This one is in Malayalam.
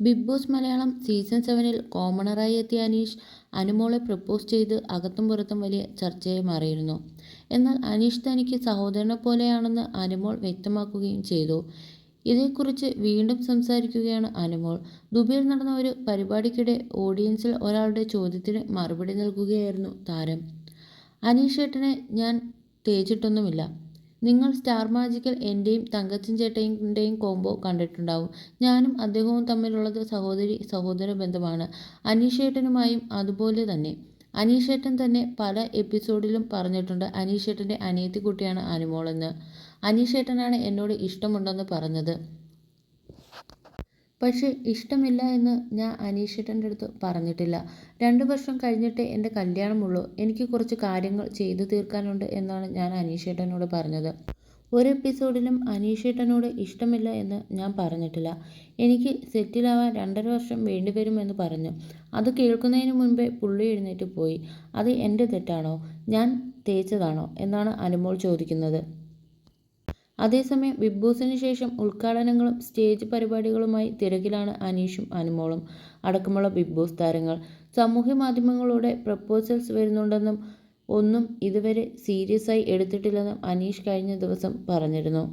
ബിഗ് ബോസ് മലയാളം സീസൺ സെവനിൽ കോമണറായി എത്തിയ അനീഷ് അനുമോളെ പ്രപ്പോസ് ചെയ്ത് അകത്തും പുറത്തും വലിയ ചർച്ചയായി മാറിയിരുന്നു. എന്നാൽ അനീഷ് തനിക്ക് സഹോദരനെ പോലെയാണെന്ന് അനുമോൾ വ്യക്തമാക്കുകയും ചെയ്തു. ഇതേക്കുറിച്ച് വീണ്ടും സംസാരിക്കുകയാണ് അനുമോൾ. ദുബൈയിൽ നടന്ന ഒരു പരിപാടിക്കിടെ ഓഡിയൻസിൽ ഒരാളുടെ ചോദ്യത്തിന് മറുപടി നൽകുകയായിരുന്നു താരം. അനീഷ് ഏട്ടനെ ഞാൻ തേച്ചിട്ടൊന്നുമില്ല. നിങ്ങൾ സ്റ്റാർ മാജിക്കൽ എന്റെയും തങ്കച്ചൻ ചേട്ടന്റെയും കോംബോ കണ്ടിട്ടുണ്ടാവും. ഞാനും അദ്ദേഹവും തമ്മിലുള്ളത് സഹോദരി സഹോദര ബന്ധമാണ്. അനീഷേട്ടനുമായും അതുപോലെ തന്നെ. അനീഷേട്ടൻ തന്നെ പല എപ്പിസോഡിലും പറഞ്ഞിട്ടുണ്ട് അനീഷേട്ടന്റെ അനിയത്തി കുട്ടിയാണ് അനുമോളെന്ന് അനീഷേട്ടനാണ് എന്നോട് ഇഷ്ടമുണ്ടെന്ന് പറഞ്ഞത്. പക്ഷേ ഇഷ്ടമില്ല എന്ന് ഞാൻ അനീഷേട്ടന്റെ അടുത്ത് പറഞ്ഞിട്ടില്ല. രണ്ട് വർഷം കഴിഞ്ഞിട്ടേ എന്റെ കല്യാണമുള്ളൂ. എനിക്ക് കുറച്ച് കാര്യങ്ങൾ ചെയ്തു തീർക്കാനുണ്ട് എന്നാണ് ഞാൻ അനീഷേട്ടനോട് പറഞ്ഞത്. ഒരു എപ്പിസോഡിലും അനീഷേട്ടനോട് ഇഷ്ടമില്ല എന്ന് ഞാൻ പറഞ്ഞിട്ടില്ല. എനിക്ക് സെറ്റിലാവാൻ രണ്ടര വർഷം വേണ്ടിവരുമെന്ന് പറഞ്ഞു. അത് കേൾക്കുന്നതിന് മുൻപേ പുള്ളി എഴുന്നേറ്റ് പോയി. അത് എന്റെ തെറ്റാണോ? ഞാൻ തേച്ചതാണോ? എന്നാണ് അനുമോൾ ചോദിക്കുന്നത്. അതേസമയം ബിഗ് ബോസിന് ശേഷം ഉദ്ഘാടനങ്ങളും സ്റ്റേജ് പരിപാടികളുമായി തിരക്കിലാണ് അനീഷും അനുമോളും. അടക്കമുള്ള ബിഗ് ബോസ് താരങ്ങൾ സാമൂഹ്യ മാധ്യമങ്ങളുടെ പ്രപ്പോസൽസ് വരുന്നുണ്ടെന്നും ഒന്നും ഇതുവരെ സീരിയസായി എടുത്തിട്ടില്ലെന്നും അനീഷ് കഴിഞ്ഞ ദിവസം പറഞ്ഞിരുന്നു.